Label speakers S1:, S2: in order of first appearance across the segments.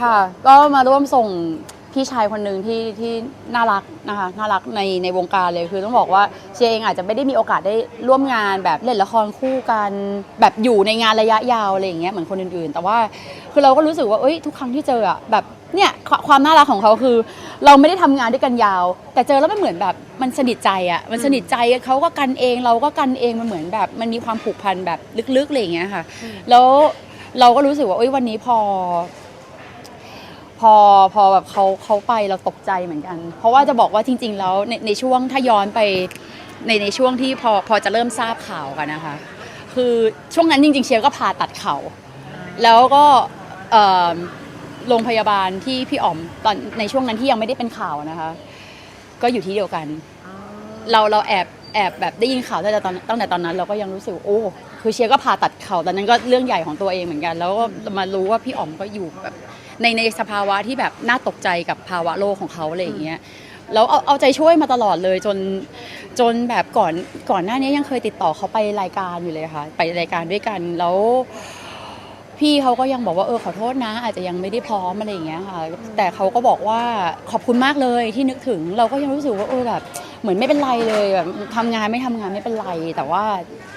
S1: ค่ะ ก็มาร่วมส่งพี่ชายคนหนึ่งที่ที่น่ารักนะคะน่ารักในในวงการเลยคือต้องบอกว่าเชียร์เองอาจจะไม่ได้มีโอกาสได้ร่วมงานแบบเล่นละครคู่กันแบบอยู่ในงานระยะยาวอะไรอย่างเงี้ยเหมือนคนอื่นๆ แต่ว่าคือเราก็รู้สึกว่าเอ้ยทุกครั้งที่เจออะแบบเนี่ยควความน่ารักของเขาคือ เราไม่ได้ทำงานด้วยกันยาว แต่เจอแล้วมันเหมือนแบบมันสนิทใจอะมันสนิทใจเขาก็กันเองเราก็กันเองมันเหมือนแบบมันมีความผูกพันแบบลึกๆอะไรอย่างเงี้ยค่ะแล้วเราก็รู้สึกว่าเอ้ยวันนี้พอ พอพอแบบเขาเขาไปเราตกใจเหมือนกัน เพราะว่าจะบอกว่าจริง ๆ แล้วในในช่วงถ้าย้อนไปในในช่วงที่พอพอจะเริ่มทราบข่าวกันนะคะ คือช่วงนั้นจริง ๆ เชียร์ก็ผ่าตัดเขา่าแล้วก็เอ่อโรงพยาบาลที่พี่อ๋อมตอนในช่วงนั้นที่ยังไม่ได้เป็นข่าวนะคะ ก็อยู่ที่เดียวกัน เราเราแอบแอบแบบได้ยินข่าวตั้งแต่ตอนตั้งแต่ตอนนั้น เราก็ยังรู้สึกโอ้คือเชียร์ก็ผ่าตัดเข่าตอนนั้นก็เรื่องใหญ่ของตัวเองเหมือนกัน แล้วก็มารู้ว่าพี่อ๋อมก็อยู่แบบ ในในสภาวะที่แบบน่าตกใจกับภาวะโลกของเขาอะไรอย่างเงี้ยแล้วเอาเอาใจช่วยมาตลอดเลยจนจนแบบก่อนก่อนหน้านี้ยังเคยติดต่อเขาไปรายการอยู่เลยค่ะ ไปรายการด้วยกันแล้วพี่เขาก็ยังบอกว่าเออขอโทษนะ อาจจะยังไม่ได้พร้อมอะไรอย่างเงี้ยค่ะ แต่เขาก็บอกว่าขอบคุณมากเลยที่นึกถึงเราก็ยังรู้สึกว่าเออแบบ เหมือนไม่เป็นไรเลยแบบทำงานไม่ทำงานไม่เป็นไร แต่ว่า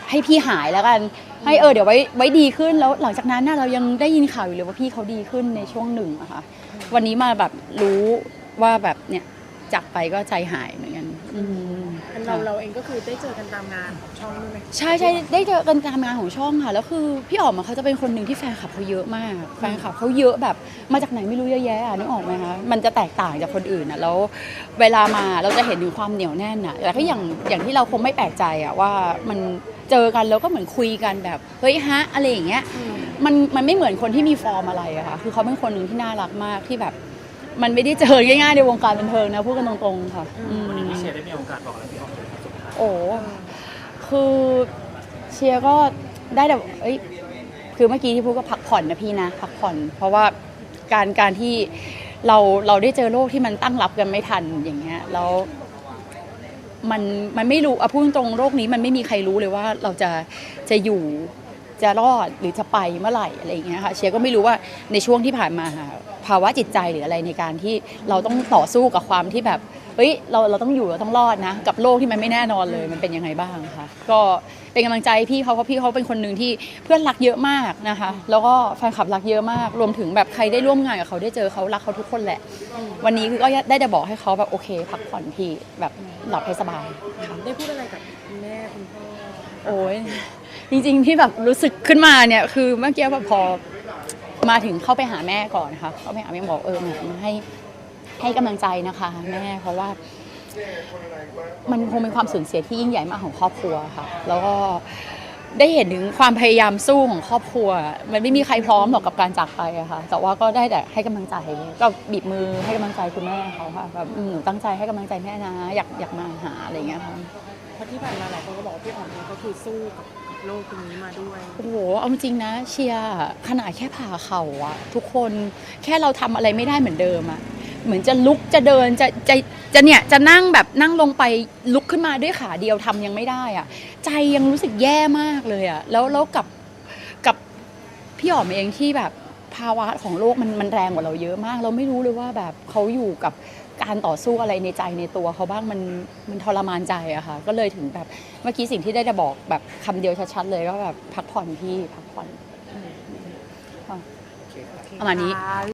S1: ให้พี่หายแล้วกันให้เออเดี๋ยวไว้ไว้ดีขึ้นแล้วหลังจากนั้นน่ะเรายังได้ยินข่าวอยู่เลยว่าพี่เขาดีขึ้นในช่วงหนึ่งอะค่ะวันนี้มาแบบรู้ว่าแบบเนี่ยจากไปก็ใจหายเหมือนกันอืม
S2: เราเราเองก็คือได้เจอกันตามงานของช่องด้วยไหม
S1: ใช่ใช่ได้เจอกันตามงานของช่องค่ะแล้วคือพี่อ๋อมอะเขาจะเป็นคนหนึ่งที่แฟนคลับเขาเยอะมากแฟนคลับเขาเยอะแบบมาจากไหนไม่รู้เยอะแยะอะนึกออกไหมคะมันจะแตกต่างจากคนอื่นอะแล้วเวลามาเราจะเห็นถึงความเหนียวแน่นอะแต่ก็อย่างอย่างที่เราคงไม่แปลกใจอะว่ามัน เจอกันแล้วก็เหมือนคุยกันแบบเฮ้ยฮะอะไรอย่างเงี้ยมันมันไม่เหมือนคนที่มีฟอร์มอะไรอะค่ะคือเขาเป็นคนหนึ่งที่น่ารักมากที่แบบ มันไม่ได้เจอง่ายๆในวงการบันเทิงนะพูดกันตรงๆค่ะอืม
S3: วันนี้พี่เชียร์ได้มีโอกาสบอกอะไรพี่อ๋อมไหมครับสุดท้าย
S1: โอ้คือเชียร์ก็ได้แต่เอ้ยคือเมื่อกี้ที่พูดก็พักผ่อนนะพี่นะพักผ่อน เพราะว่าการการที่เราเราได้เจอโรคที่มันตั้งรับกันไม่ทันอย่างเงี้ยแล้ว มันมันไม่รู้อาพูดตรงโรคนี้มันไม่มีใครรู้เลยว่าเราจะจะอยู่จะรอดหรือจะไปเมื่อไหร่อะไรอย่างเงี้ยค่ะเชียร์ก็ไม่รู้ว่าในช่วงที่ผ่านมาภาวะจิตใจหรืออะไรในการที่เราต้องต่อสู้กับความที่แบบ เฮ้ยเราเราต้องอยู่เราต้องรอดนะ กับโลกที่มันไม่แน่นอนเลยมันเป็นยังไงบ้างคะก็เป็นกำลังใจพี่เขาเพราะพี่เขาเป็นคนหนึ่งที่เพื่อนรักเยอะมากนะคะ แล้วก็แฟนคลับรักเยอะมาก รวมถึงแบบใครได้ร่วมงานกับเขาได้เจอเขารักเขาทุกคนแหละ วันนี้คือก็ได้แต่บอกให้เขาแบบโอเค พักผ่อนพี่แบบหลับให้สบาย
S2: ได้พูดอะไรกับคุณแม่คุณพ่อ
S1: โอ้ยจริงๆที่แบบรู้สึกขึ้นมาเนี่ยคือเมื่อกี้แบบพอมาถึงเข้าไปหาแม่ก่อนนะคะเข้าไปหาแม่บอกเออมาให้ ให้กำลังใจนะคะแม่เพราะว่ามันคงเป็นความสูญเสียที่ยิ่งใหญ่มากของครอบครัวค่ะ แล้วก็ได้เห็นถึงความพยายามสู้ของครอบครัว มันไม่มีใครพร้อมหรอกกับการจากไปอะค่ะ แต่ว่าก็ได้แต่ให้กำลังใจก็บีบมือให้กำลังใจคุณแม่เขาค่ะแบบอืมหนูตั้งใจให้กำลังใจแม่นะอยากอยากมาหาอะไรอย่างเงี้ยค่ะ
S2: เพราะที่ผ่านมาหลายคนก็บอกว่าพี่อ๋อมเองก็คือสู้กับโลกตรงนี้มาด้วย
S1: โอ้โหเอาจริงนะเชียร์ขนาดแค่ผ่าเข่าอะทุกคนแค่เราทำอะไรไม่ได้เหมือนเดิมอะ เหมือนจะลุกจะเดินจะจะจะเนี่ยจะนั่งแบบนั่งลงไปลุกขึ้นมาด้วยขาเดียวทำยังไม่ได้อะใจยังรู้สึกแย่มากเลยอะแล้วแล้วกับกับพี่อ๋อมเองที่แบบภาวะของโลกมันมันแรงกว่าเราเยอะมาก เราไม่รู้เลยว่าแบบเขาอยู่กับการต่อสู้อะไรในใจในตัวเขาบ้างมันมันทรมานใจอะค่ะก็เลยถึงแบบเมื่อกี้สิ่งที่ได้จะบอกแบบคำเดียวชัดๆเลยก็แบบพักผ่อนพี่พักผ่อนค่ะประมาณนี้